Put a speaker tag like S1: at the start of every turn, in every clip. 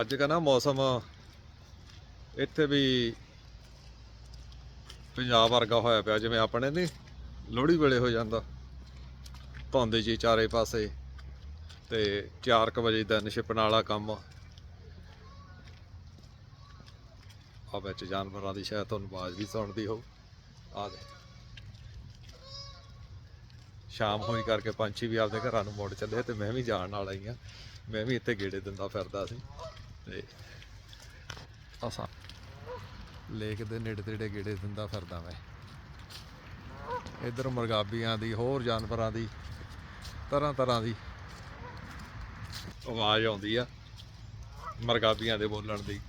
S1: ਅੱਜ ਕਹਿੰਦਾ ਮੌਸਮ ਇੱਥੇ ਵੀ ਪੰਜਾਬ ਵਰਗਾ ਹੋਇਆ ਪਿਆ, ਜਿਵੇਂ ਆਪਣੇ ਨਹੀਂ ਲੋਹੜੀ ਵੇਲੇ ਹੋ ਜਾਂਦਾ। ਧੁੰਦ ਜੀ ਚਾਰੇ ਪਾਸੇ ਤੇ 4:00 ਵਜੇ ਦਿਨ ਛਿਪਣ ਵਾਲਾ ਕੰਮ। ਆ ਵਿੱਚ ਜਾਨਵਰਾਂ ਦੀ ਸ਼ਾਇਦ ਤੁਹਾਨੂੰ ਆਵਾਜ਼ ਵੀ ਸੁਣਦੀ ਹੋ ਆ ਦੇ ਸ਼ਾਮ ਹੋਈ ਕਰਕੇ ਪੰਛੀ ਵੀ ਆਪਦੇ ਘਰਾਂ ਨੂੰ ਮੁੜ ਚੱਲੇ ਤੇ ਮੈਂ ਵੀ ਜਾਣ ਵਾਲਾ ਹੀ। ਆ ਮੈਂ ਵੀ ਇੱਥੇ ਗੇੜੇ ਦਿੰਦਾ ਫਿਰਦਾ ਸੀ। ਤੇ ਅਸਾਂ ਲੇਕ ਦੇ ਨੇੜੇ ਤੇੜੇ ਗੇੜੇ ਦਿੰਦਾ ਫਿਰਦਾ ਮੈਂ। ਇਧਰ ਮਰਗਾਬੀਆਂ ਦੀ, ਹੋਰ ਜਾਨਵਰਾਂ ਦੀ, ਤਰ੍ਹਾਂ ਤਰ੍ਹਾਂ ਦੀ ਆਵਾਜ਼ ਆਉਂਦੀ ਆ, ਮਰਗਾਬੀਆਂ ਦੇ ਬੋਲਣ ਦੀ।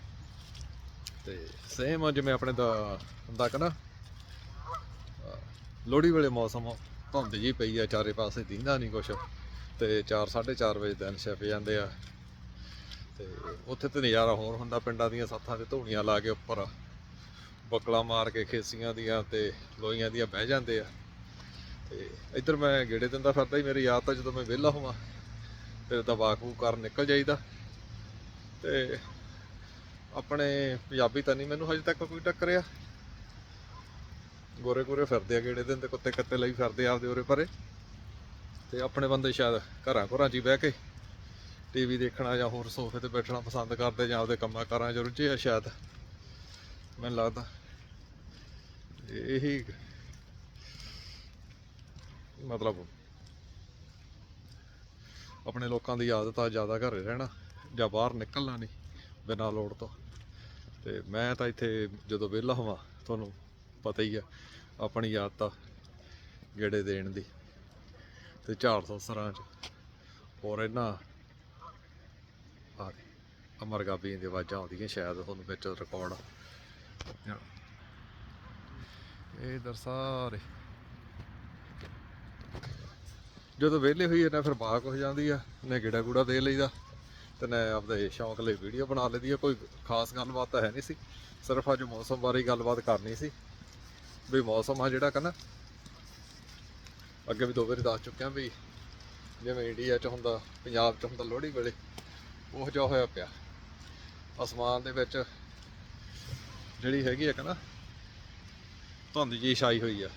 S1: ਤੇ ਸੇਮ ਜਿਵੇਂ ਆਪਣੇ ਦਾ ਹੁੰਦਾ ਕਿ ਨਾ ਲੋਹੜੀ ਵੇਲੇ ਮੌਸਮ ਧੁੰਦ ਜੀ ਪਈ ਆ, ਚਾਰੇ ਪਾਸੇ ਦਿੰਦਾ ਨਹੀਂ ਕੁਛ। ਤੇ 4 4:30 ਵਜੇ ਦਿਨ ਛਿਪ ਜਾਂਦੇ ਆ। ਤੇ ਉੱਥੇ ਤੇ ਨਜ਼ਾਰਾ ਹੋਰ ਹੁੰਦਾ, ਪਿੰਡਾਂ ਦੀਆਂ ਸੱਥਾਂ ਤੇ ਧੂਣੀਆਂ ਲਾ ਕੇ ਉੱਪਰ ਬਕਲਾ ਮਾਰ ਕੇ ਖੇਸੀਆਂ ਦੀਆਂ ਤੇ ਲੋਈਆਂ ਦੀਆਂ ਬਹਿ ਜਾਂਦੇ ਆ। ਤੇ ਇੱਧਰ ਮੈਂ ਗੇੜੇ ਦਿੰਦਾ ਫਿਰਦਾ ਹੀ ਮੇਰੀ ਯਾਦ ਤਾਂ ਜਦੋਂ ਮੈਂ ਵਿਹਲਾ ਹੋਵਾਂ ਫਿਰ ਤਾਂ ਵਾਕੂ ਕਰਨ ਨਿਕਲ ਜਾਈਦਾ। ਤੇ ਆਪਣੇ ਪੰਜਾਬੀ ਤਾਂ ਨਹੀਂ ਮੈਨੂੰ ਹਜੇ ਤੱਕ ਕੋਈ ਟੱਕਰਿਆ। ਗੋਰੇ ਗੋਰੇ ਫਿਰਦੇ ਆ ਗੇੜੇ ਦਿਨ ਦਿੰਦੇ ਕੁੱਤੇ ਕੱਤੇ ਲਈ ਫਿਰਦੇ ਆਪਦੇ ਉਰੇ ਪਰੇ। ਤੇ ਆਪਣੇ ਬੰਦੇ ਸ਼ਾਇਦ ਘਰਾਂ ਘਰਾਂ 'ਚ ਹੀ ਬਹਿ ਕੇ ਟੀਵੀ ਦੇਖਣਾ ਜਾਂ ਹੋਰ ਸੋਫੇ ਤੇ ਬੈਠਣਾ ਪਸੰਦ ਕਰਦੇ ਜਾਂ ਆਪਦੇ ਕੰਮਾਂ ਕਾਰਾਂ 'ਚ ਰੁੱਝੇ ਆ ਸ਼ਾਇਦ। ਮੈਨੂੰ ਲੱਗਦਾ। ਇਹੀ ਮਤਲਬ ਆਪਣੇ ਲੋਕਾਂ ਦੀ ਆਦਤ ਆ ਜ਼ਿਆਦਾ ਘਰੇ ਰਹਿਣਾ ਜਾਂ ਬਾਹਰ ਨਿਕਲਣਾ ਨਹੀਂ ਬਿਨਾਂ ਲੋੜ ਤੋਂ। ਤੇ ਮੈਂ ਤਾਂ ਇੱਥੇ ਜਦੋਂ ਵਿਹਲਾ ਹੋਵਾਂ, ਤੁਹਾਨੂੰ ਪਤਾ ਹੀ ਆ ਆਪਣੀ ਆਦਤ ਆ ਗੇੜੇ ਦੇਣ ਦੀ। ਤੇ ਝਾੜ ਸਸਰਾਂ ਚ ਹੋਰ ਇਹਨਾਂ ਆ ਅਮਰਗਾਬੀ ਦੀ ਆਵਾਜ਼ਾਂ ਆਉਂਦੀਆਂ ਸ਼ਾਇਦ ਤੁਹਾਨੂੰ ਵਿੱਚ ਰਿਕਾਰਡ ਇਹ ਇਧਰ ਸਾਰੇ। ਜਦੋਂ ਵਿਹਲੇ ਹੋਈਏ ਨਾ ਫਿਰ ਬਾਗ ਹੋ ਜਾਂਦੀ ਆ, ਨੇ ਗੇੜਾ ਗੂੜਾ ਦੇ ਲਈਦਾ ਤੇ ਨੇ ਆਪਦੇ ਸ਼ੌਂਕ ਲਈ ਵੀਡੀਓ ਬਣਾ ਲਈਦੀ ਆ। ਕੋਈ ਖਾਸ ਗੱਲਬਾਤ ਤਾਂ ਹੈ ਨਹੀਂ ਸੀ। ਸਿਰਫ ਅੱਜ ਮੌਸਮ ਬਾਰੇ ਗੱਲਬਾਤ ਕਰਨੀ ਸੀ। ਵੀ ਮੌਸਮ ਆ ਜਿਹੜਾ ਕਹਿੰਦਾ। ਅੱਗੇ ਵੀ ਦੋ ਵਾਰੀ ਦੱਸ ਚੁੱਕਿਆ ਵੀ ਜਿਵੇਂ ਇੰਡੀਆ 'ਚ ਹੁੰਦਾ, ਪੰਜਾਬ 'ਚ ਹੁੰਦਾ ਲੋਹੜੀ ਵੇਲੇ। ਉਹ ਜਿਹਾ ਹੋਇਆ ਪਿਆ। ਅਸਮਾਨ ਦੇ ਵਿੱਚ ਜਿਹੜੀ ਹੈਗੀ ਇੱਕ ਨਾ, ਧੁੰਦ ਜੀ ਛਾਈ ਹੋਈ ਆ।